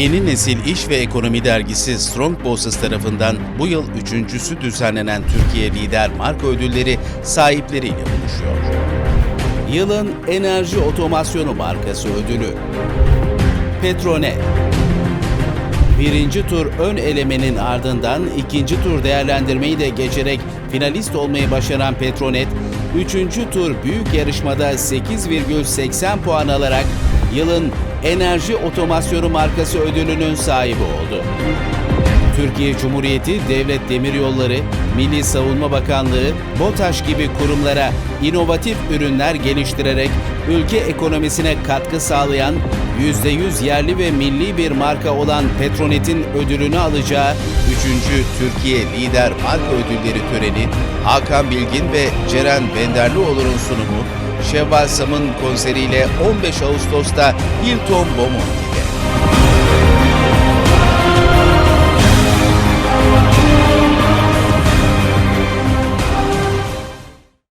Yeni nesil iş ve ekonomi dergisi Strong Bosses tarafından bu yıl üçüncüsü düzenlenen Türkiye Lider Marka Ödülleri sahipleriyle buluşuyor. Yılın Enerji Otomasyonu Markası Ödülü Petronet Birinci tur ön elemenin ardından ikinci tur değerlendirmeyi de geçerek finalist olmayı başaran Petronet, üçüncü tur büyük yarışmada 8,80 puan alarak yılın enerji otomasyonu markası ödülünün sahibi oldu. Türkiye Cumhuriyeti Devlet Demiryolları, Milli Savunma Bakanlığı, BOTAŞ gibi kurumlara inovatif ürünler geliştirerek ülke ekonomisine katkı sağlayan %100 yerli ve milli bir marka olan Petronet'in ödülünü alacağı 3. Türkiye Lider Marka Ödülleri töreni Hakan Bilgin ve Ceren Benderlioğlu'nun sunumu Şevval Sam'ın konseriyle 15 Ağustos'ta Hilton Bomonti'de.